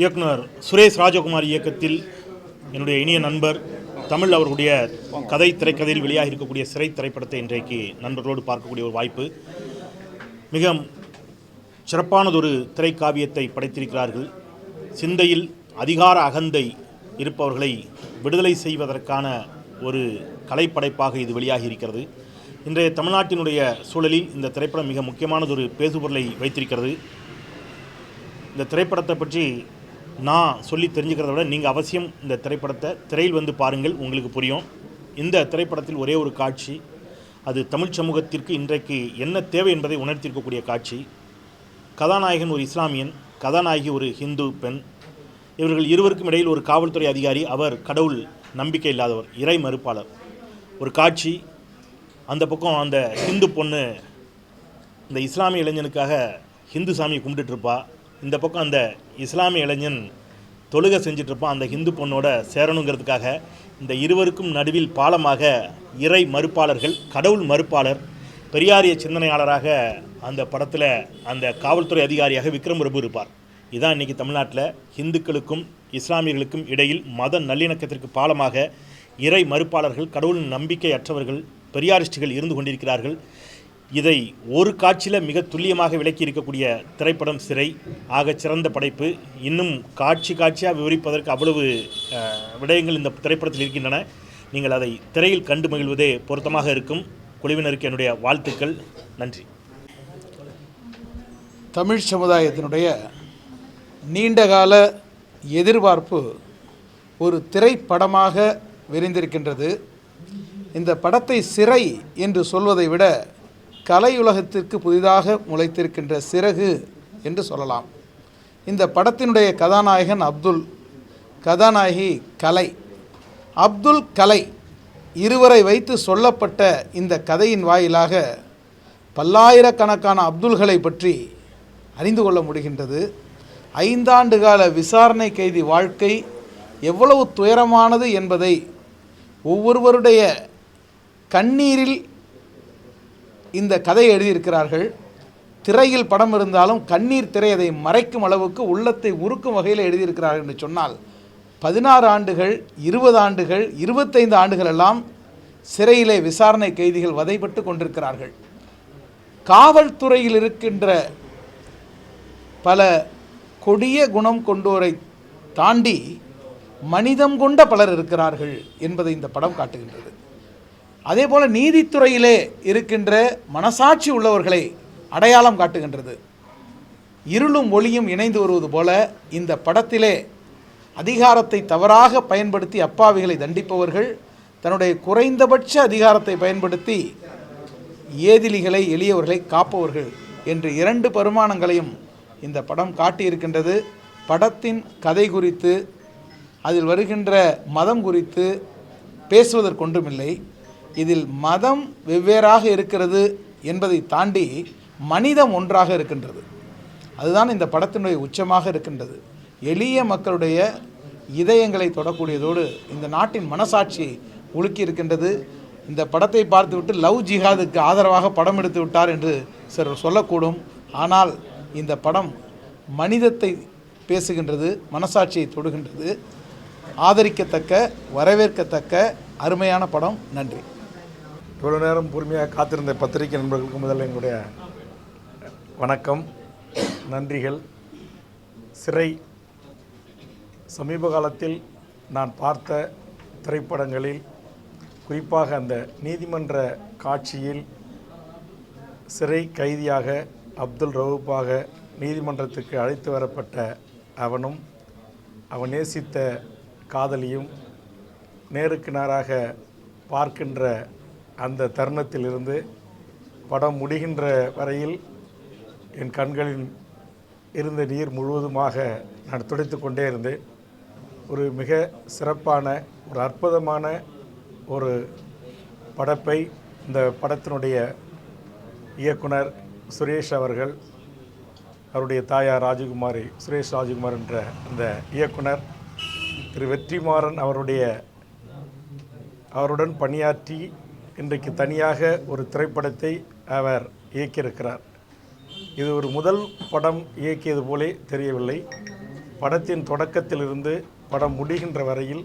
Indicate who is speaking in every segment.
Speaker 1: இயக்குனர் சுரேஷ் ராஜகுமார் இயக்கத்தில் என்னுடைய இனிய நண்பர் தமிழ் அவர்களுடைய கதை திரைக்கதையில் வெளியாக இருக்கக்கூடிய சிறை திரைப்படத்தை இன்றைக்கு நண்பர்களோடு பார்க்கக்கூடிய ஒரு வாய்ப்பு. மிக சிறப்பானதொரு திரைக்காவியத்தை படைத்திருக்கிறார்கள். சிந்தையில் அதிகார அகந்தை இருப்பவர்களை விடுதலை செய்வதற்கான ஒரு கலைப்படைப்பாக இது வெளியாகி இருக்கிறது இன்றைய தமிழ்நாட்டினுடைய சூழலில் இந்த திரைப்படம் மிக முக்கியமானதொரு பேசுபொருளை வைத்திருக்கிறது. இந்த திரைப்படத்தை பற்றி நான் சொல்லி தெரிஞ்சுக்கிறத விட நீங்கள் அவசியம் இந்த திரைப்படத்தை திரையில் வந்து பாருங்கள் உங்களுக்கு புரியும். இந்த திரைப்படத்தில் ஒரே ஒரு காட்சி அது தமிழ் சமூகத்திற்கு இன்றைக்கு என்ன தேவை என்பதை உணர்த்திருக்கக்கூடிய காட்சி. கதாநாயகன் ஒரு இஸ்லாமியன் கதாநாயகி ஒரு ஹிந்து பெண். இவர்கள் இருவருக்கும் இடையில் ஒரு காவல்துறை அதிகாரி அவர் கடவுள் நம்பிக்கை இல்லாதவர் இறை மறுப்பாளர். ஒரு காட்சி அந்த பக்கம் அந்த ஹிந்து பொண்ணு இந்த இஸ்லாமிய இளைஞனுக்காக ஹிந்து சாமியை கும்பிட்டுட்ருப்பா இந்த பக்கம் அந்த இஸ்லாமிய இளைஞன் தொழுகை செஞ்சிட்ருப்பான் அந்த ஹிந்து பொண்ணோட சேரணுங்கிறதுக்காக இந்த இருவருக்கும் நடுவில் பாலமாக இறை மறுப்பாளர்கள் கடவுள் மறுப்பாளர் பெரியாரிய சிந்தனையாளராக அந்த படத்தில் அந்த காவல்துறை அதிகாரியாக விக்ரம் பிரபு இருப்பார். இதான் இன்றைக்கி தமிழ்நாட்டில் ஹிந்துக்களுக்கும் இஸ்லாமியர்களுக்கும் இடையில் மத நல்லிணக்கத்திற்கு பாலமாக இறை மறுப்பாளர்கள் கடவுள் நம்பிக்கை அற்றவர்கள் பெரியாரிஸ்டுகள் இருந்து கொண்டிருக்கிறார்கள். இதை ஒரு காட்சியில் மிக துல்லியமாக விளக்கி இருக்கக்கூடிய திரைப்படம் சிறை ஆக சிறந்த படைப்பு. இன்னும் காட்சி காட்சியாக விவரிப்பதற்கு அவ்வளவு விடயங்கள் இந்த திரைப்படத்தில் இருக்கின்றன. நீங்கள் அதை திரையில் கண்டு மகிழ்வதே பொருத்தமாக இருக்கும். குழுவினருக்கு என்னுடைய வாழ்த்துக்கள். நன்றி.
Speaker 2: தமிழ் சமுதாயத்தினுடைய நீண்டகால எதிர்பார்ப்பு ஒரு திரைப்படமாக விரிந்திருக்கின்றது. இந்த படத்தை சிறை என்று சொல்வதை விட கலையுலகத்திற்கு புதிதாக முளைத்திருக்கின்ற சிறகு என்று சொல்லலாம். இந்த படத்தினுடைய கதாநாயகன் அப்துல் கதாநாயகி கலை. அப்துல் கலை இருவரை வைத்து சொல்லப்பட்ட இந்த கதையின் வாயிலாக பல்லாயிரக்கணக்கான அப்துல்களை பற்றி அறிந்து கொள்ள முடிகின்றது. ஐந்தாண்டு கால விசாரணை கைதி வாழ்க்கை எவ்வளவு துயரமானது என்பதை ஒவ்வொருவருடைய கண்ணீரில் இந்த கதையை எழுதியிருக்கிறார்கள். திரையில் படம் இருந்தாலும் கண்ணீர் திரை அதை மறைக்கும் அளவுக்கு உள்ளத்தை உருக்கும் வகையில் எழுதியிருக்கிறார்கள் என்று சொன்னால் பதினாறு ஆண்டுகள் இருபது ஆண்டுகள் இருபத்தைந்து ஆண்டுகள் எல்லாம் சிறையிலே விசாரணை கைதிகள் வதைப்பட்டு கொண்டிருக்கிறார்கள். காவல்துறையில் இருக்கின்ற பல கொடிய குணம் கொண்டோரை தாண்டி மனிதம் கொண்ட பலர் இருக்கிறார்கள் என்பதை இந்த படம் காட்டுகின்றது. அதே போல் நீதித்துறையிலே இருக்கின்ற மனசாட்சி உள்ளவர்களை அடையாளம் காட்டுகின்றது. இருளும் ஒளியும் இணைந்து வருவது போல இந்த படத்திலே அதிகாரத்தை தவறாக பயன்படுத்தி அப்பாவிகளை தண்டிப்பவர்கள் தன்னுடைய குறைந்தபட்ச அதிகாரத்தை பயன்படுத்தி ஏதிலிகளை எளியவர்களை காப்பவர்கள் என்று இரண்டு பருமானங்களையும் இந்த படம் காட்டியிருக்கின்றது. படத்தின் கதை குறித்து அதில் வருகின்ற மதம் குறித்து பேசுவதற்கொன்றுமில்லை. இதில் மதம் வெவ்வேறாக இருக்கிறது என்பதை தாண்டி மனிதம் ஒன்றாக இருக்கின்றது. அதுதான் இந்த படத்தினுடைய உச்சமாக இருக்கின்றது. எளிய மக்களுடைய இதயங்களை தொடக்கூடியதோடு இந்த நாட்டின் மனசாட்சியை உலுக்கி இருக்கின்றது. இந்த படத்தை பார்த்துவிட்டு லவ் ஜிஹாதுக்கு ஆதரவாக படம் எடுத்து விட்டார் என்று சிலர் சொல்லக்கூடும். ஆனால் இந்த படம் மனிதத்தை பேசுகின்றது மனசாட்சியை தொடுகின்றது. ஆதரிக்கத்தக்க வரவேற்கத்தக்க அருமையான படம். நன்றி.
Speaker 3: இவ்வளோ நேரம் பொறுமையாக காத்திருந்த பத்திரிகை நண்பர்களுக்கு முதல்ல என்னுடைய வணக்கம் நன்றிகள். சிறை சமீப காலத்தில் நான் பார்த்த திரைப்படங்களில் குறிப்பாக அந்த நீதிமன்ற காட்சியில் சிறை கைதியாக அப்துல் ரவுப்பாக நீதிமன்றத்துக்கு அழைத்து வரப்பட்ட அவனும் அவன் நேசித்த காதலியும் நேருக்கு நேராக பார்க்கின்ற அந்த தருணத்திலிருந்து படம் முடிகின்ற வரையில் என் கண்களில் இருந்த நீர் முழுவதுமாக நான் துடைத்து கொண்டே இருந்தேன். ஒரு மிக சிறப்பான ஒரு அற்புதமான ஒரு படப்பை இந்த படத்தினுடைய இயக்குனர் சுரேஷ் அவர்கள் அவருடைய தாயார் ராஜகுமாரி சுரேஷ் ராஜகுமார் என்ற அந்த இயக்குனர் திரு வெற்றிமாறன் அவருடைய அவருடன் பணியாற்றி இன்றைக்கு தனியாக ஒரு திரைப்படத்தை அவர் இயக்கியிருக்கிறார். இது ஒரு முதல் படம் இயக்கியது போலே தெரியவில்லை. படத்தின் தொடக்கத்திலிருந்து படம் முடிகின்ற வரையில்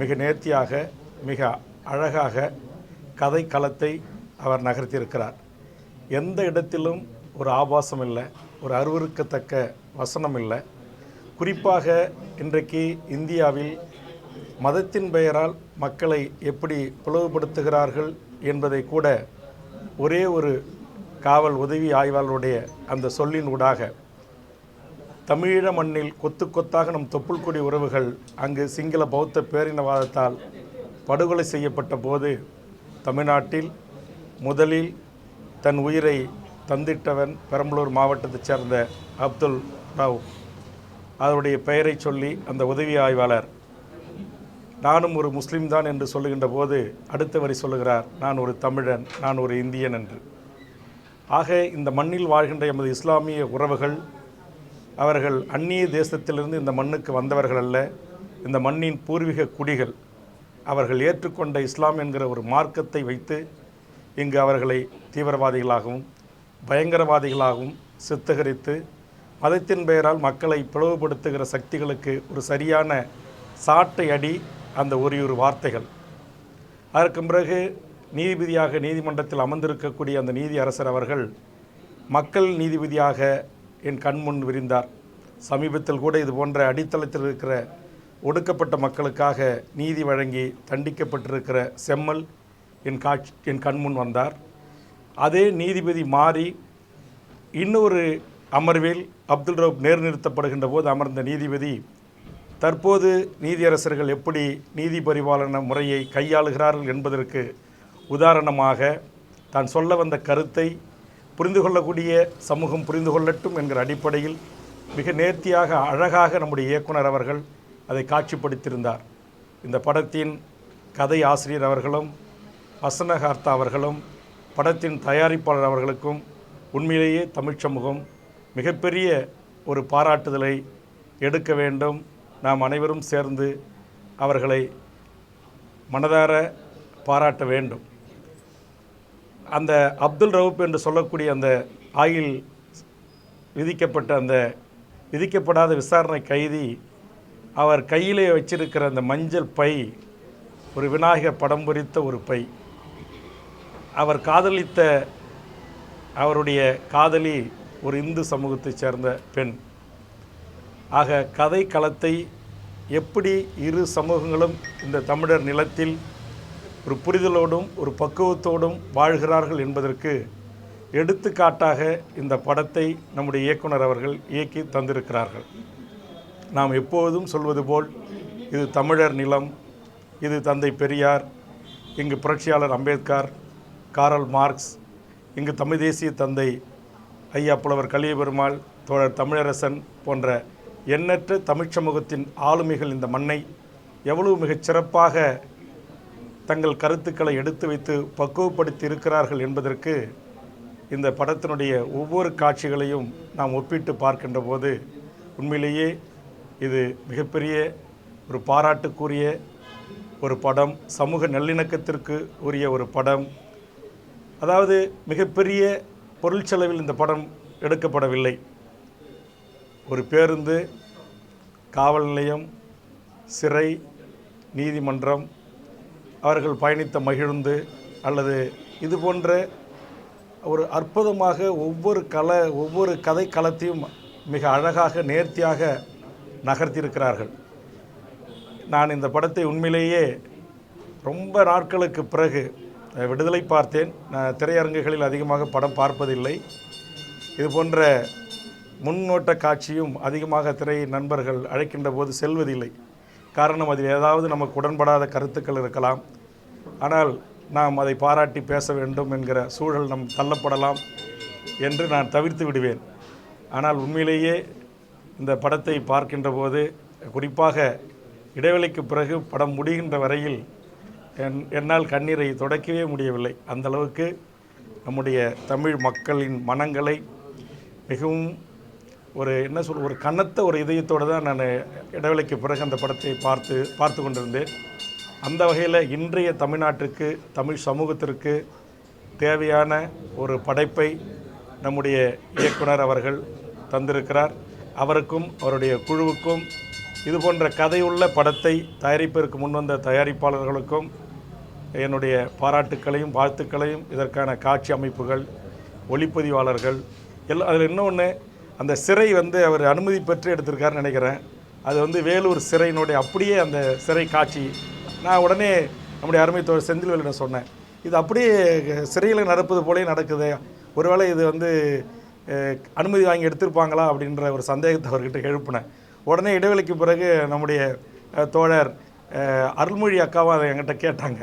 Speaker 3: மிக நேர்த்தியாக மிக அழகாக கதை களத்தை அவர் நகர்த்தியிருக்கிறார். எந்த இடத்திலும் ஒரு ஆபாசம் இல்லை ஒரு அருவருக்கத்தக்க வசனம் இல்லை. குறிப்பாக இன்றைக்கு இந்தியாவில் மதத்தின் பெயரால் மக்களை எப்படி பிளவுபடுத்துகிறார்கள் என்பதை கூட ஒரே ஒரு காவல் உதவி ஆய்வாளருடைய அந்த சொல்லின் ஊடாக தமிழீழ மண்ணில் கொத்து கொத்தாக நம் தொப்புள்கொடி உறவுகள் அங்கு சிங்கள பௌத்த பேரினவாதத்தால் படுகொலை செய்யப்பட்ட போது தமிழ்நாட்டில் முதலில் தன் உயிரை தந்திட்டவன் பெரம்பலூர் மாவட்டத்தைச் சேர்ந்த அப்துல் ராவ். அவருடைய பெயரை சொல்லி அந்த உதவி ஆய்வாளர் நானும் ஒரு முஸ்லீம் தான் என்று சொல்லுகின்ற போது அடுத்த வரி சொல்லுகிறார் நான் ஒரு தமிழன் நான் ஒரு இந்தியன் என்று. ஆக இந்த மண்ணில் வாழ்கின்ற எமது இஸ்லாமிய உறவுகள் அவர்கள் அந்நிய தேசத்திலிருந்து இந்த மண்ணுக்கு வந்தவர்கள் அல்ல. இந்த மண்ணின் பூர்வீக குடிகள் அவர்கள் ஏற்றுக்கொண்ட இஸ்லாம் என்கிற ஒரு மார்க்கத்தை வைத்து இங்கு அவர்களை தீவிரவாதிகளாகவும் பயங்கரவாதிகளாகவும் சித்தகரித்து மதத்தின் பெயரால் மக்களை பிளவுபடுத்துகிற சக்திகளுக்கு ஒரு சரியான சாட்டை அடி அந்த ஒரு ஒரு வார்த்தைகள். அதற்கு பிறகு நீதிபதியாக நீதிமன்றத்தில் அமர்ந்திருக்கக்கூடிய அந்த நீதி அரசர் அவர்கள் மக்கள் நீதிபதியாக என் கண்முன் விரிந்தார். சமீபத்தில் கூட இது போன்ற அடித்தளத்தில் இருக்கிற ஒடுக்கப்பட்ட மக்களுக்காக நீதி வழங்கி தண்டிக்கப்பட்டிருக்கிற செம்மல் என் காட்சி என் கண்முன் வந்தார். அதே நீதிபதி மாறி இன்னொரு அமர்வில் அப்துல் ரவுப் நேர் நிறுத்தப்படுகின்ற போது அமர்ந்த நீதிபதி தற்போது நீதியரசர்கள் எப்படி நீதி பரிபாலன முறையை கையாளுகிறார்கள் என்பதற்கு உதாரணமாக தான் சொல்ல வந்த கருத்தை புரிந்து கொள்ளக்கூடிய சமூகம் புரிந்து கொள்ளட்டும் என்கிற அடிப்படையில் மிக நேர்த்தியாக அழகாக நம்முடைய இயக்குனர் அவர்கள் அதை காட்சிப்படுத்தியிருந்தார். இந்த படத்தின் கதை ஆசிரியர் அவர்களும் வசனகார்த்தா அவர்களும் படத்தின் தயாரிப்பாளர் அவர்களுக்கும் உண்மையிலேயே தமிழ்ச் சமூகம் மிகப்பெரிய ஒரு பாராட்டுதலை எடுக்க வேண்டும். நாம் அனைவரும் சேர்ந்து அவர்களை மனதார பாராட்ட வேண்டும். அந்த அப்துல் ரவுப் என்று சொல்லக்கூடிய அந்த ஆயில் விதிக்கப்பட்ட அந்த விதிக்கப்படாத விசாரணை கைதி அவர் கையிலே வச்சிருக்கிற அந்த மஞ்சள் பை ஒரு விநாயகர் படம் பொறித்த ஒரு பை. அவர் காதலித்த அவருடைய காதலி ஒரு இந்து சமூகத்தைச் சேர்ந்த பெண். ஆக கதை களத்தை எப்படி இரு சமூகங்களும் இந்த தமிழர் நிலத்தில் ஒரு புரிதலோடும் ஒரு பக்குவத்தோடும் வாழ்கிறார்கள் என்பதற்கு எடுத்துக்காட்டாக இந்த படத்தை நம்முடைய இயக்குனர் அவர்கள் இயக்கி தந்திருக்கிறார்கள். நாம் எப்போதும் சொல்வது போல் இது தமிழர் நிலம் இது தந்தை பெரியார் இங்கு புரட்சியாளர் அம்பேத்கர் காரல் மார்க்ஸ் இங்கு தமிழ் தேசிய தந்தை ஐயா புலவர் கலியபெருமாள் தோழர் தமிழரசன் போன்ற எண்ணற்ற தமிழ்ச் சமூகத்தின் ஆளுமைகள் இந்த மண்ணை எவ்வளவு மிகச் சிறப்பாக தங்கள் கருத்துக்களை எடுத்து வைத்து பக்குவப்படுத்தி இருக்கிறார்கள் என்பதற்கு இந்த படத்தினுடைய ஒவ்வொரு காட்சிகளையும் நாம் ஒப்பிட்டு பார்க்கின்ற போது உண்மையிலேயே இது மிகப்பெரிய ஒரு பாராட்டுக்குரிய ஒரு படம் சமூக நல்லிணக்கத்திற்கு உரிய ஒரு படம். அதாவது மிகப்பெரிய பொருள் செலவில் இந்த படம் எடுக்கப்படவில்லை. ஒரு பேருந்து காவல் நிலையம் சிறை நீதிமன்றம் அவர்கள் பயணித்த மகிழ்ந்து அல்லது இது போன்ற ஒரு அற்புதமாக ஒவ்வொரு கலை ஒவ்வொரு கதை களத்தையும் மிக அழகாக நேர்த்தியாக நகர்த்தியிருக்கிறார்கள். நான் இந்த படத்தை உண்மையிலேயே ரொம்ப நாட்களுக்கு பிறகு விடுதலை பார்த்தேன். நான் திரையரங்குகளில் அதிகமாக படம் பார்ப்பதில்லை. இது போன்ற முன்னோட்ட காட்சியும் அதிகமாக திரை நண்பர்கள் அழைக்கின்ற போது செல்வதில்லை. காரணம் அதில் ஏதாவது நமக்கு உடன்படாத கருத்துக்கள் இருக்கலாம். ஆனால் நாம் அதை பாராட்டி பேச வேண்டும் என்கிற சூழல் நம் தள்ளப்படலாம் என்று நான் தவிர்த்து விடுவேன். ஆனால் உண்மையிலேயே இந்த படத்தை பார்க்கின்ற போது குறிப்பாக இடைவெளிக்கு பிறகு படம் முடிகின்ற வரையில் என் என்னால் கண்ணீரை துடைக்கவே முடியவில்லை. அந்த அளவுக்கு நம்முடைய தமிழ் மக்களின் மனங்களை மிகவும் ஒரு என்ன சொல் ஒரு கனத்த ஒரு இதயத்தோடு தான் நான் இடைவெளிக்கு பிறகு அந்த படத்தை பார்த்து பார்த்து கொண்டிருந்தேன். அந்த வகையில் இன்றைய தமிழ்நாட்டிற்கு தமிழ் சமூகத்திற்கு தேவையான ஒரு படைப்பை நம்முடைய இயக்குனர் அவர்கள் தந்திருக்கிறார். அவருக்கும் அவருடைய குழுவுக்கும் இது போன்ற கதையுள்ள படத்தை தயாரிப்பதற்கு முன்வந்த தயாரிப்பாளர்களுக்கும் என்னுடைய பாராட்டுக்களையும் வாழ்த்துக்களையும் இதற்கான காட்சி அமைப்புகள் ஒளிப்பதிவாளர்கள் எல்லாம் அதில் இன்னொன்று அந்த சிறை வந்து அவர் அனுமதி பெற்று எடுத்திருக்காருன்னு நினைக்கிறேன். அது வந்து வேலூர் சிறையினுடைய அப்படியே அந்த சிறை காட்சி. நான் உடனே நம்முடைய அருமை தோழர் செந்தில்வேலிடம் சொன்னேன். இது அப்படியே சிறையில் நடப்பது போலே நடக்குது. ஒருவேளை இது வந்து அனுமதி வாங்கி எடுத்திருப்பாங்களா அப்படின்ற ஒரு சந்தேகத்தை அவர்கிட்ட எழுப்பினேன். உடனே இடைவெளிக்கு பிறகு நம்முடைய தோழர் அருள்மொழி அக்காவும் அதை என்கிட்ட கேட்டாங்க.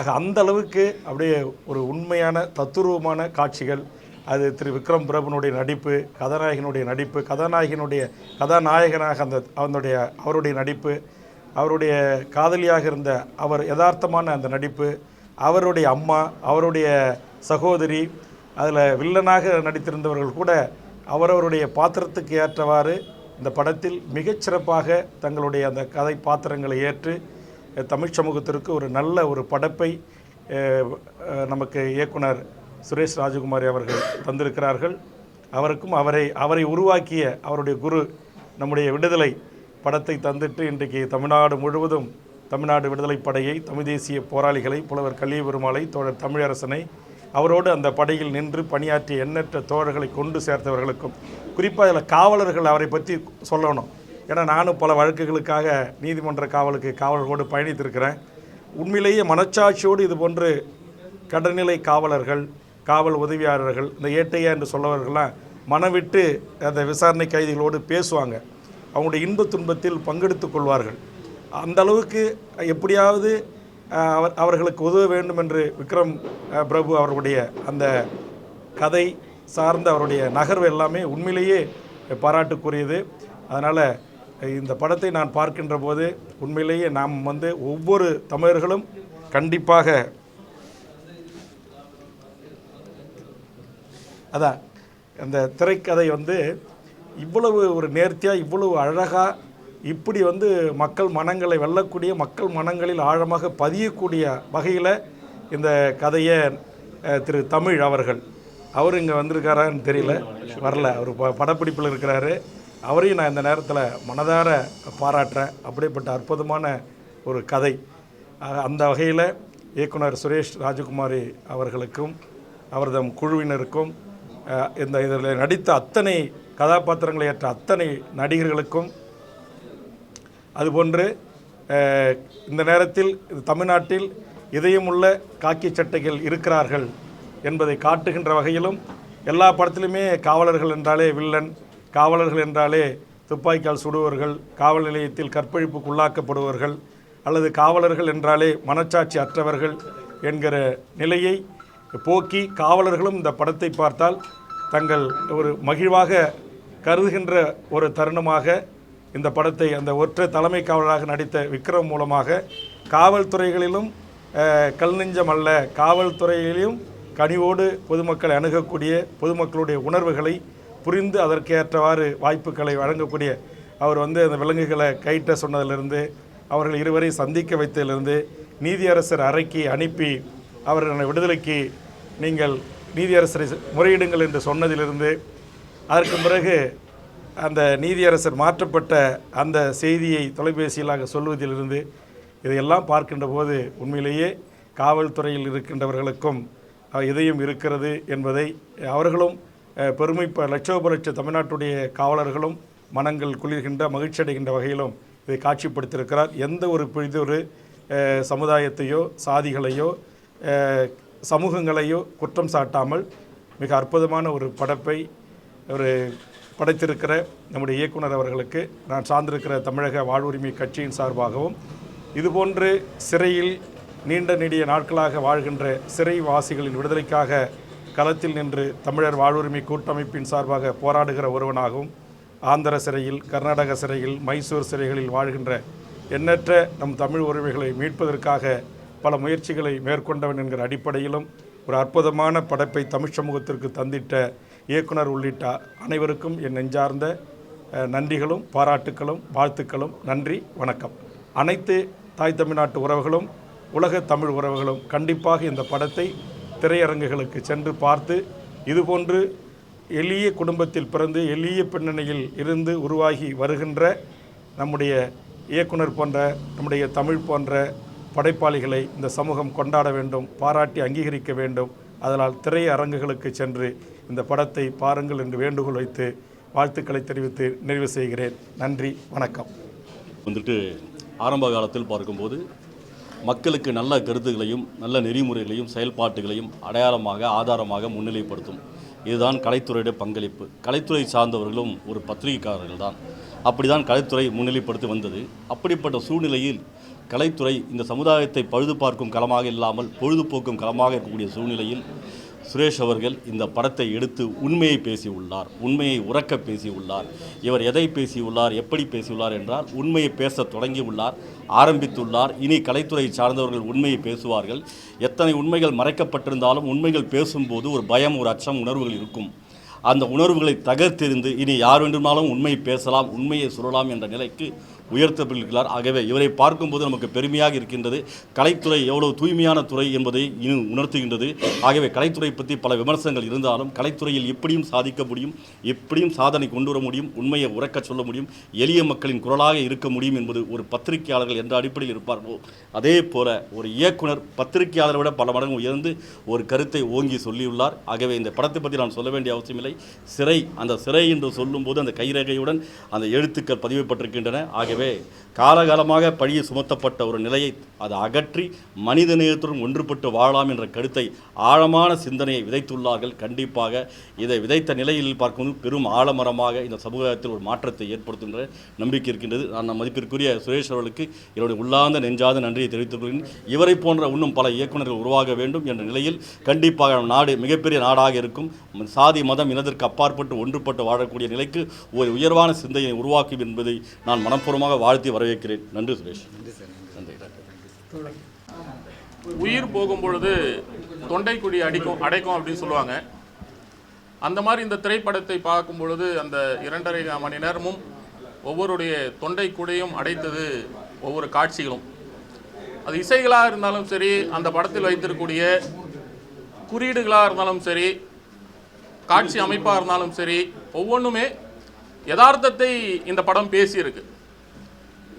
Speaker 3: ஆக அந்த அளவுக்கு அப்படியே ஒரு உண்மையான தத்துருவமான காட்சிகள் அது திரு விக்ரம் பிரபுனுடைய நடிப்பு கதாநாயகனுடைய நடிப்பு கதாநாயகனுடைய கதாநாயகனாக அந்த அவனுடைய அவருடைய நடிப்பு அவருடைய காதலியாக இருந்த அவர் யதார்த்தமான அந்த நடிப்பு அவருடைய அம்மா அவருடைய சகோதரி அதில் வில்லனாக நடித்திருந்தவர்கள் கூட அவரவருடைய பாத்திரத்துக்கு ஏற்றவாறு இந்த படத்தில் மிகச்சிறப்பாக தங்களுடைய அந்த கதை பாத்திரங்களை ஏற்று தமிழ் சமூகத்திற்கு ஒரு நல்ல ஒரு படைப்பை நமக்கு இயக்குனர் சுரேஷ் ராஜகுமாரி அவர்கள் தந்திருக்கிறார்கள். அவருக்கும் அவரை அவரை உருவாக்கிய அவருடைய குரு நம்முடைய விடுதலை படத்தை தந்துட்டு இன்றைக்கு தமிழ்நாடு முழுவதும் தமிழ்நாடு விடுதலை படையை தமிழ் தேசிய போராளிகளை புலவர் கலிய பெருமாளை தோழர் தமிழரசனை அவரோடு அந்த படையில் நின்று பணியாற்றிய எண்ணற்ற தோழர்களை கொண்டு சேர்த்தவர்களுக்கும் குறிப்பாக அதில் காவலர்கள் அவரை பற்றி சொல்லணும். ஏன்னா நானும் பல வழக்குகளுக்காக நீதிமன்ற காவலுக்கு காவலர்களோடு பயணித்திருக்கிறேன். உண்மையிலேயே மனச்சாட்சியோடு இது போன்று கடல்நிலை காவலர்கள் காவல் உதவியாளர்கள் இந்த ஏட்டையா என்று சொல்லவர்கள்லாம் மனவிட்டு அந்த விசாரணை கைதிகளோடு பேசுவாங்க. அவங்களுடைய இன்ப துன்பத்தில் பங்கெடுத்துக் கொள்வார்கள். அந்த அளவுக்கு எப்படியாவது அவர் அவர்களுக்கு உதவ வேண்டும் என்று விக்ரம் பிரபு அவர்களுடைய அந்த கதை சார்ந்த அவருடைய நகர்வு எல்லாமே உண்மையிலேயே பாராட்டுக்குரியது. அதனால் இந்த படத்தை நான் பார்க்கின்ற போது உண்மையிலேயே நாம் வந்து ஒவ்வொரு தமிழர்களும் கண்டிப்பாக அதான் அந்த திரைக்கதை வந்து இவ்வளவு ஒரு நேர்த்தியாக இவ்வளவு அழகாக இப்படி வந்து மக்கள் மனங்களை வெல்லக்கூடிய மக்கள் மனங்களில் ஆழமாக பதியக்கூடிய வகையில் இந்த கதையை திரு தமிழ் அவர்கள். அவர் இங்கே வந்திருக்காரான்னு தெரியல. வரல. அவர் ப படப்பிடிப்பில் இருக்கிறாரு. அவரையும் நான் இந்த நேரத்தில் மனதார பாராட்டுறேன். அப்படிப்பட்ட அற்புதமான ஒரு கதை. அந்த வகையில் இயக்குனர் சுரேஷ் ராஜகுமாரி அவர்களுக்கும் அவர்தம் குழுவினருக்கும் இந்த இதில் நடித்த அத்தனை கதாபாத்திரங்களை ஏற்ற அத்தனை நடிகர்களுக்கும். அதுபோன்று இந்த நேரத்தில் தமிழ்நாட்டில் தமிழ்நாட்டில் இதயமுள்ள காக்கி சட்டைகள் இருக்கிறார்கள் என்பதை காட்டுகின்ற வகையிலும் எல்லா படத்திலுமே காவலர்கள் என்றாலே வில்லன் காவலர்கள் என்றாலே துப்பாக்கியால் சுடுவர்கள் காவல் நிலையத்தில் கற்பழிப்புக்கு உள்ளாக்கப்படுவர்கள் அல்லது காவலர்கள் என்றாலே மனச்சாட்சி அற்றவர்கள் என்கிற நிலையை போக்கி காவலர்களும் இந்த படத்தை பார்த்தால் தங்கள் ஒரு மகிழ்வாக கருதுகின்ற ஒரு தருணமாக இந்த படத்தை அந்த ஒற்றை தலைமை காவலராக நடித்த விக்ரம் மூலமாக காவல்துறைகளிலும் கல் நெஞ்சம் அல்ல காவல்துறையிலும் கனிவோடு பொதுமக்களை அணுகக்கூடிய பொதுமக்களுடைய உணர்வுகளை புரிந்து அதற்கேற்றவாறு வாய்ப்புகளை வழங்கக்கூடிய அவர் வந்து அந்த விலங்குகளை கைட்ட சொன்னதிலிருந்து அவர்கள் இருவரை சந்திக்க வைத்ததிலிருந்து நீதியரசர் அறைக்கு அனுப்பி அவர்கள் விடுதலைக்கு நீங்கள் நீதியரசரை முறையிடுங்கள் என்று சொன்னதிலிருந்து அதற்கு பிறகு அந்த நீதியரசர் மாற்றப்பட்ட அந்த செய்தியை தொலைபேசியிலாக சொல்வதிலிருந்து இதையெல்லாம் பார்க்கின்ற போது உண்மையிலேயே காவல்துறையில் இருக்கின்றவர்களுக்கும் அஹ், இதயம் இருக்கிறது என்பதை அவர்களும் பெருமை லட்சோப லட்ச தமிழ்நாட்டுடைய காவலர்களும் மனங்கள் குளிர்கின்ற மகிழ்ச்சி அடைகின்ற வகையிலும் இதை காட்சிப்படுத்தியிருக்கிறார். எந்த ஒரு பிரிதொரு சமுதாயத்தையோ சாதிகளையோ சமூகங்களையோ குற்றம் சாட்டாமல் மிக அற்புதமான ஒரு படைப்பை ஒரு படைத்திருக்கிற நம்முடைய இயக்குனர் அவர்களுக்கு நான் சார்ந்திருக்கிற தமிழக வாழ்வுரிமை கட்சியின் சார்பாகவும் இதுபோன்று சிறையில் நீண்ட நெடிய நாட்களாக வாழ்கின்ற சிறைவாசிகளின் விடுதலைக்காக களத்தில் நின்று தமிழர் வாழ்வுரிமை கூட்டமைப்பின் சார்பாக போராடுகிற ஒருவனாகவும் ஆந்திர சிறையில் கர்நாடக சிறையில் மைசூர் சிறைகளில் வாழ்கின்ற எண்ணற்ற நம் தமிழ் உரிமைகளை மீட்பதற்காக பல முயற்சிகளை மேற்கொண்டவன் என்கிற அடிப்படையிலும் ஒரு அற்புதமான படைப்பை தமிழ் சமூகத்திற்கு தந்திட்ட இயக்குனர் உள்ளிட்ட அனைவருக்கும் என் நெஞ்சார்ந்த நன்றிகளும் பாராட்டுக்களும் வாழ்த்துக்களும். நன்றி வணக்கம். அனைத்து தாய் தமிழ்நாட்டு உறவுகளும் உலக தமிழ் உறவுகளும் கண்டிப்பாக இந்த படத்தை திரையரங்குகளுக்கு சென்று பார்த்து இதுபோன்று எளிய குடும்பத்தில் பிறந்து எளிய பின்னணியில் இருந்து உருவாகி வருகின்ற நம்முடைய இயக்குனர் போன்ற நம்முடைய தமிழ் போன்ற படைப்பாளிகளை இந்த சமூகம் கொண்டாட வேண்டும் பாராட்டி அங்கீகரிக்க வேண்டும். அதனால் திரையரங்குகளுக்கு சென்று இந்த படத்தை பாருங்கள் என்று வேண்டுகோள் வைத்து வாழ்த்துக்களை தெரிவித்து நிறைவு செய்கிறேன். நன்றி வணக்கம்.
Speaker 4: வந்துட்டு ஆரம்ப காலத்தில் பார்க்கும்போது மக்களுக்கு நல்ல கருத்துக்களையும் நல்ல நெறிமுறைகளையும் செயல்பாட்டுகளையும் அடையாளமாக ஆதாரமாக முன்னிலைப்படுத்தும். இதுதான் கலைத்துறையுடைய பங்களிப்பு. கலைத்துறை சார்ந்தவர்களும் ஒரு பத்திரிகைக்காரர்கள் தான். அப்படிதான் கலைத்துறை முன்னிலைப்படுத்தி வந்தது. அப்படிப்பட்ட சூழ்நிலையில் கலைத்துறை இந்த சமுதாயத்தை பழுது பார்க்கும் களமாக இல்லாமல் பொழுதுபோக்கும் களமாக இருக்கக்கூடிய சூழ்நிலையில் சுரேஷ் அவர்கள் இந்த படத்தை எடுத்து உண்மையை பேசியுள்ளார் உண்மையை உறக்க பேசியுள்ளார். இவர் எதை பேசியுள்ளார் எப்படி பேசியுள்ளார் என்றால் உண்மையை பேச தொடங்கியுள்ளார் ஆரம்பித்துள்ளார். இனி கலைத்துறை சார்ந்தவர்கள் உண்மையை பேசுவார்கள். எத்தனை உண்மைகள் மறைக்கப்பட்டிருந்தாலும் உண்மைகள் பேசும்போது ஒரு பயம் ஒரு அச்சம் உணர்வுகள் இருக்கும். அந்த உணர்வுகளை தகர்த்தெறிந்து இனி யார் வேண்டுமானாலும் உண்மையை பேசலாம் உண்மையை சொல்லலாம் என்ற நிலைக்கு உயர்த்தப்பட்டிருக்கிறார். ஆகவே இவரை பார்க்கும்போது நமக்கு பெருமையாக இருக்கின்றது. கலைத்துறை எவ்வளவு தூய்மையான துறை என்பதை இன்னும் உணர்த்துகின்றது. ஆகவே கலைத்துறை பற்றி பல விமர்சனங்கள் இருந்தாலும் கலைத்துறையில் எப்படியும் சாதிக்க முடியும் எப்படியும் சாதனை கொண்டு வர முடியும் உண்மையை உறக்க சொல்ல முடியும் எளிய மக்களின் குரலாக இருக்க முடியும் என்பது ஒரு பத்திரிகையாளர்கள் என்ற அடிப்படையில் இருப்பார்களோ அதே போல ஒரு இயக்குனர் பத்திரிகையாளரை விட பல மடங்கு உயர்ந்து ஒரு கருத்தை ஓங்கி சொல்லியுள்ளார். ஆகவே இந்த படத்தை பற்றி நான் சொல்ல வேண்டிய அவசியமில்லை சிறை அந்த சிறை என்று சொல்லும்போது அந்த கைரேகையுடன் அந்த எழுத்துக்கள் பதிவுபட்டிருக்கின்றன ஆகவே 对 காலகாலமாக பழியை சுமத்தப்பட்ட ஒரு நிலையை அது அகற்றி மனித நேயத்துடன் ஒன்றுபட்டு வாழலாம் என்ற கருத்தை ஆழமான சிந்தனையை விதைத்துள்ளார்கள். கண்டிப்பாக இதை விதைத்த நிலையில் பார்க்கும்போது பெரும் ஆழமரமாக இந்த சமுதாயத்தில் ஒரு மாற்றத்தை ஏற்படுத்துகின்ற நம்பிக்கை இருக்கின்றது. நான் மதிப்பிற்குரிய சுரேஷ் அவர்களுக்கு என்னுடைய உள்ளார்ந்த நெஞ்சாத நன்றியை தெரிவித்துக் கொள்கிறேன். இவரை போன்ற இன்னும் பல இயக்குநர்கள் உருவாக வேண்டும் என்ற நிலையில் கண்டிப்பாக நாடு மிகப்பெரிய நாடாக இருக்கும். சாதி மதம் இனத்திற்கு அப்பாற்பட்டு ஒன்றுபட்டு வாழக்கூடிய நிலைக்கு ஒரு உயர்வான சிந்தையை உருவாக்கும் என்பதை நான் மனப்பூர்வமாக வாழ்த்தி வரவேற்கிறேன் நன்றி சுரேஷ். நன்றி
Speaker 5: உயிர் போகும் பொழுது தொண்டைக்குடி அடிக்கும் அடைக்கும் அப்படின்னு சொல்லுவாங்க. அந்த மாதிரி இந்த திரைப்படத்தை பார்க்கும் பொழுது அந்த இரண்டரை மணி நேரமும் ஒவ்வொருடைய தொண்டை குடையும் அடைத்தது ஒவ்வொரு காட்சிகளும். அது இசைகளாக இருந்தாலும் சரி அந்த படத்தில் வைத்திருக்கக்கூடிய குறியீடுகளாக இருந்தாலும் சரி காட்சி அமைப்பாக இருந்தாலும் சரி ஒவ்வொன்றுமே யதார்த்தத்தை இந்த படம் பேசியிருக்கு.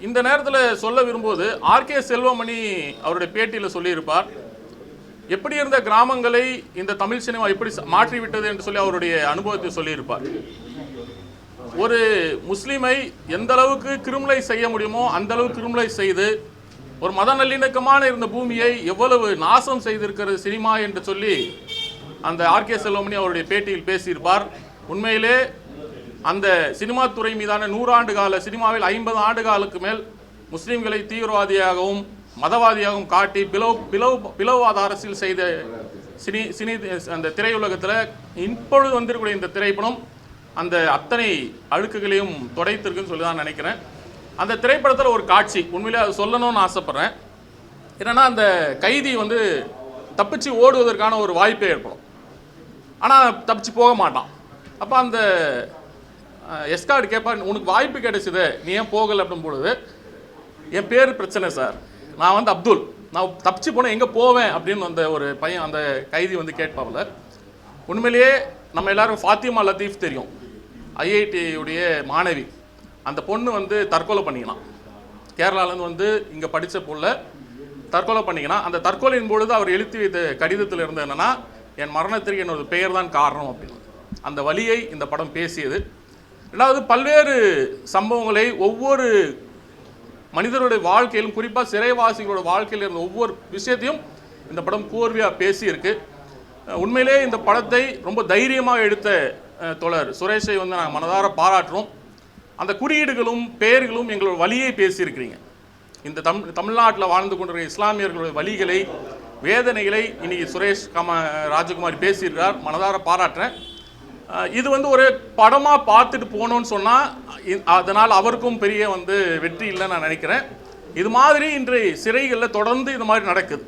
Speaker 5: இந்த நேரத்தில் சொல்ல விரும்புவது ஆர்கே செல்வமணி அவருடைய பேட்டியில் சொல்லியிருப்பார். எப்படி இருந்த கிராமங்களை இந்த தமிழ் சினிமா எப்படி மாற்றிவிட்டது என்று சொல்லி அவருடைய அனுபவத்தை சொல்லியிருப்பார். ஒரு முஸ்லீமை எந்த அளவுக்கு கிருமலை செய்ய முடியுமோ அந்த அளவுக்கு கிருமலை செய்து ஒரு மத நல்லிணக்கமான இருந்த பூமியை எவ்வளவு நாசம் செய்திருக்கிறது சினிமா என்று சொல்லி அந்த ஆர்கே செல்வமணி அவருடைய பேட்டியில் பேசியிருப்பார். உண்மையிலே அந்த சினிமா துறை மீதான நூறாண்டு கால சினிமாவில் ஐம்பது ஆண்டு காலுக்கு மேல் முஸ்லீம்களை தீவிரவாதியாகவும் மதவாதியாகவும் காட்டி பிளவு பிளவு பிளவுவாத அரசியல் செய்த சினி சினி அந்த திரையுலகத்தில் இப்பொழுது வந்திருக்கக்கூடிய இந்த திரைப்படம் அந்த அத்தனை அழுக்குகளையும் தொடைத்திருக்குன்னு சொல்லி தான் நினைக்கிறேன். அந்த திரைப்படத்தில் ஒரு காட்சி உண்மையிலே அது சொல்லணும்னு ஆசைப்பட்றேன். என்னன்னா அந்த கைதி வந்து தப்பிச்சு ஓடுவதற்கான ஒரு வாய்ப்பே ஏற்படும். ஆனால் தப்பிச்சு போக மாட்டான். அப்போ அந்த எஸ்கார்டு கேட்பார் உனக்கு வாய்ப்பு கிடைச்சிது நீ ஏன் போகலை அப்படின்னு பொழுது என் பேர் பிரச்சனை சார். நான் வந்து அப்துல். நான் தப்பிச்சு போனேன் எங்கே போவேன் அப்படின்னு அந்த ஒரு பையன் அந்த கைதி வந்து கேட்பாவில் உண்மையிலேயே நம்ம எல்லாரும் ஃபாத்திமா லத்தீஃப் தெரியும். ஐஐடியுடைய மாணவி. அந்த பொண்ணு வந்து தற்கொலை பண்ணிக்கலாம் கேரளாலேருந்து வந்து இங்கே படித்த புள்ள தற்கொலை பண்ணிக்கலாம் அந்த தற்கொலையின் பொழுது அவர் எழுத்தி வைத்த கடிதத்தில் இருந்தது என்னென்னா என் மரணத்திற்கு என்னோட பெயர் தான் காரணம் அப்படின்னு. அந்த வழியை இந்த படம் பேசியது. ரெண்டாவது பல்வேறு சம்பவங்களை ஒவ்வொரு மனிதருடைய வாழ்க்கையிலும் குறிப்பாக சிறைவாசிகளோட வாழ்க்கையில் இருந்த ஒவ்வொரு விஷயத்தையும் இந்த படம் கோர்வையாக பேசியிருக்கு. உண்மையிலே இந்த படத்தை ரொம்ப தைரியமாக எடுத்த தொடர் சுரேஷை வந்து நாங்கள் மனதார பாராட்டுறோம். அந்த குறியீடுகளும் பெயர்களும் எங்களோட வழியை பேசியிருக்கிறீங்க. இந்த தமிழ் தமிழ்நாட்டில் வாழ்ந்து கொண்டிருக்கிற இஸ்லாமியர்களுடைய வழிகளை வேதனைகளை இன்னைக்கு சுரேஷ் கம ராஜகுமாரி பேசியிருக்கிறார். மனதார பாராட்டுறேன். இது வந்து ஒரு படமாக பார்த்துட்டு போகணுன்னு சொன்னால் அதனால் அவருக்கும் பெரிய வந்து வெற்றி இல்லைன்னு நான் நினைக்கிறேன். இது மாதிரி இன்று சிறைகளில் தொடர்ந்து இது மாதிரி நடக்குது.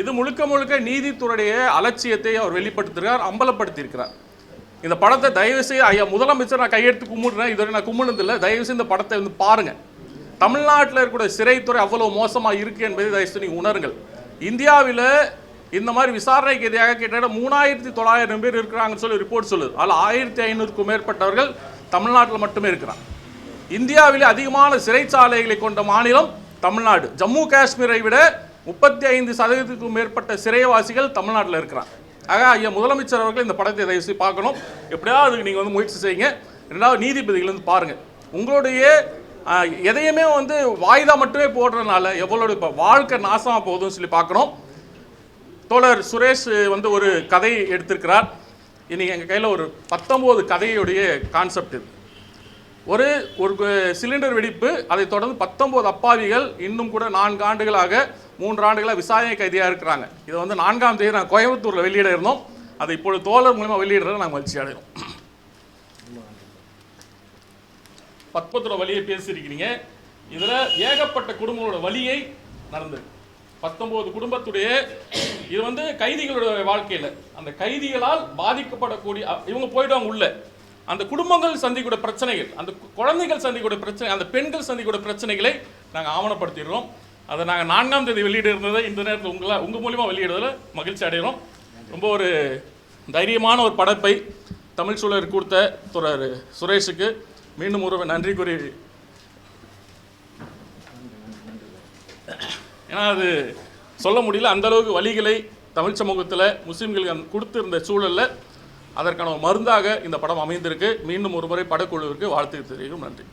Speaker 5: இது முழுக்க முழுக்க நீதித்துறையுடைய அலட்சியத்தை அவர் வெளிப்படுத்துகிறார் அம்பலப்படுத்தியிருக்கிறார். இந்த படத்தை தயவு செய்து ஐயா முதலமைச்சர் நான் கையெடுத்து கும்பிடுறேன். இதுவரை நான் கும்பிடுனதில்லை. தயவுசெய்து இந்த படத்தை வந்து பாருங்கள் தமிழ்நாட்டில் இருக்கக்கூடிய சிறைத்துறை அவ்வளோ மோசமாக இருக்குது என்பதை தயவு செய்து நீங்கள் உணருங்கள். இந்தியாவில் இந்த மாதிரி விசாரணைக்கு எதிராக கிட்டத்தட்ட மூணாயிரத்தி தொள்ளாயிரம் பேர் இருக்கிறாங்கன்னு சொல்லி ரிப்போர்ட் சொல்லுது. அதில் ஆயிரத்தி ஐநூறுக்கும் மேற்பட்டவர்கள் தமிழ்நாட்டில் மட்டுமே இருக்கிறாங்க. இந்தியாவிலே அதிகமான சிறைச்சாலைகளை கொண்ட மாநிலம் தமிழ்நாடு. ஜம்மு காஷ்மீரை விட முப்பத்தி ஐந்து சதவீதத்துக்கும் மேற்பட்ட சிறைவாசிகள் தமிழ்நாட்டில் இருக்கிறாங்க. ஆக ஐயா முதலமைச்சர் அவர்கள் இந்த படத்தை தயவுசெய்து பார்க்கணும். எப்படியாவது அதுக்கு நீங்கள் வந்து முயற்சி செய்யுங்க. ரெண்டாவது நீதிபதிகள் வந்து பாருங்கள் உங்களுடைய எதையுமே வந்து வாய்தா மட்டுமே போடுறதுனால எவ்வளோ இப்போ வாழ்க்கை நாசமாக போகுதுன்னு சொல்லி பார்க்குறோம் தோழர் சுரேஷ் வந்து ஒரு கதை எடுத்திருக்கிறார். இன்னைக்கு எங்கள் கையில் ஒரு பத்தொம்போது கதையுடைய கான்செப்ட் இது. ஒரு ஒரு சிலிண்டர் வெடிப்பு அதைத் தொடர்ந்து பத்தொம்போது அப்பாவிகள் இன்னும் கூட நான்கு ஆண்டுகளாக மூன்று ஆண்டுகளாக விசாரணை கைதியாக இருக்கிறாங்க. இதை வந்து நான்காம் தேதி நாங்கள் கோயம்புத்தூரில் வெளியிட இருந்தோம். அதை இப்பொழுது தோழர் மூலமாக வெளியிடுறத நாங்கள் மகிழ்ச்சி அடைகிறோம். பத்மத்தோட வழியை பேசியிருக்கிறீங்க. இதில் ஏகப்பட்ட குடும்பங்களோட வழியை நடந்தது. பத்தொம்போது குடும்பத்துடைய இது வந்து கைதிகளோட வாழ்க்கையில். அந்த கைதிகளால் பாதிக்கப்படக்கூடிய இவங்க போயிடுவாங்க உள்ள. அந்த குடும்பங்கள் சந்திக்கூடிய பிரச்சனைகள் அந்த குழந்தைகள் சந்திக்கூடிய பிரச்சனை அந்த பெண்கள் சந்திக்கூடிய பிரச்சனைகளை நாங்கள் ஆவணப்படுத்திடுறோம். அதை நாங்கள் நான்காம் தேதி வெளியிட இருந்ததை இந்த நேரத்தில் உங்களை உங்கள் மூலியமாக வெளியிடுறதில் மகிழ்ச்சி அடைகிறோம். ரொம்ப ஒரு தைரியமான ஒரு படைப்பை தமிழ் சூழல் கொடுத்த துறர் சுரேஷுக்கு மீண்டும் ஒரு நன்றி கூறி. ஏன்னா அது சொல்ல முடியல. அந்த அளவுக்கு வழிகளை தமிழ் சமூகத்தில் முஸ்லீம்களுக்கு கொடுத்துருந்த கொடுத்திருந்த அதற்கான ஒரு மருந்தாக இந்த படம் அமைந்திருக்கு. மீண்டும் ஒரு முறை படக்குழுவிற்கு வாழ்த்து தெரிவிக்கும். நன்றி.